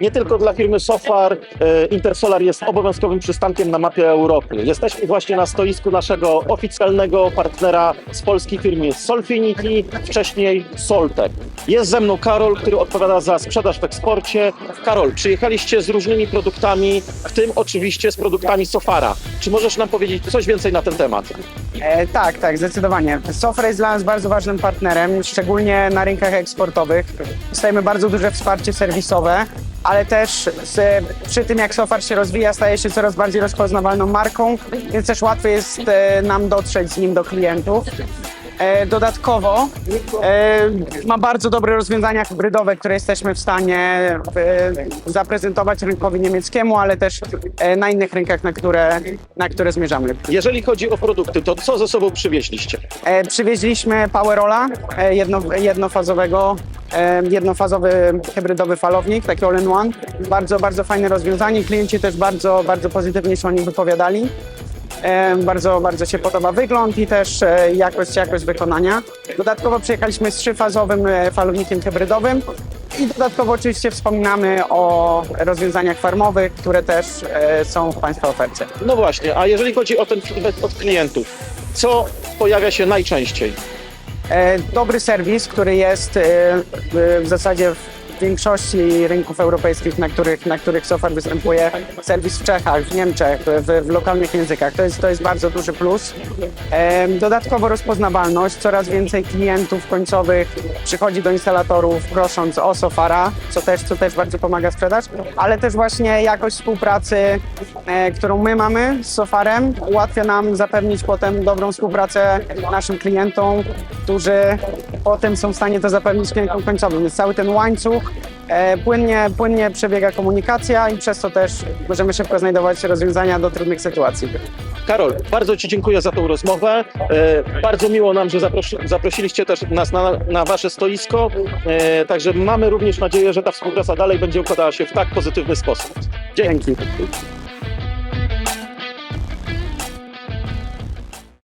nie tylko dla firmy Sofar, e, Intersolar jest obowiązkowym przystankiem na mapie Europy. Jesteśmy właśnie na stoisku naszego oficjalnego partnera z polskiej firmy Solfinity, wcześniej Soltec. Jest ze mną Karol, który odpowiada za sprzedaż w eksporcie. Karol, przyjechaliście z różnymi produktami, w tym oczywiście z produktami Sofara. Czy możesz nam powiedzieć coś więcej na ten temat? E, tak, tak, zdecydowanie. Sofra jest dla nas bardzo ważnym partnerem, szczególnie na rynkach eksportowych. Dostajemy bardzo duże wsparcie serwisowe, ale też z, przy tym jak Sofar się rozwija, staje się coraz bardziej rozpoznawalną marką, więc też łatwiej jest e, nam dotrzeć z nim do klientów. E, Dodatkowo e, ma bardzo dobre rozwiązania hybrydowe, które jesteśmy w stanie zaprezentować rynkowi niemieckiemu, ale też na innych rynkach, na które, na które zmierzamy. Jeżeli chodzi o produkty, to co ze sobą przywieźliście? Przywieźliśmy Powerola, jedno, jednofazowego, jednofazowy hybrydowy falownik, taki all-in-one. Bardzo, bardzo fajne rozwiązanie. Klienci też bardzo, bardzo pozytywnie się o nim wypowiadali. Bardzo, bardzo się podoba wygląd i też e, jakość, jakość wykonania. Dodatkowo przyjechaliśmy z trzyfazowym e, falownikiem hybrydowym i dodatkowo oczywiście wspominamy o rozwiązaniach farmowych, które też e, są w Państwa ofercie. No właśnie, a jeżeli chodzi o ten feedback od klientów, co pojawia się najczęściej? E, dobry serwis, który jest e, w- w zasadzie w większości rynków europejskich, na których, na których Sofar występuje, serwis w Czechach, w Niemczech, w, w lokalnych językach. To jest, to jest bardzo duży plus. Dodatkowo rozpoznawalność. Coraz więcej klientów końcowych przychodzi do instalatorów prosząc o Sofara, co też, co też bardzo pomaga sprzedaż, ale też właśnie jakość współpracy, e, którą my mamy z Sofarem, ułatwia nam zapewnić potem dobrą współpracę naszym klientom, którzy potem są w stanie to zapewnić klientom końcowym. Więc cały ten łańcuch e, płynnie, płynnie przebiega komunikacja i przez to też możemy szybko znajdować rozwiązania do trudnych sytuacji. Karol, bardzo Ci dziękuję za tą rozmowę. E, bardzo miło nam, że zaprosi, zaprosiliście też nas na, na Wasze stoisko. E, także mamy również nadzieję, że ta współpraca dalej będzie układała się w tak pozytywny sposób. Dzięki. Dzięki.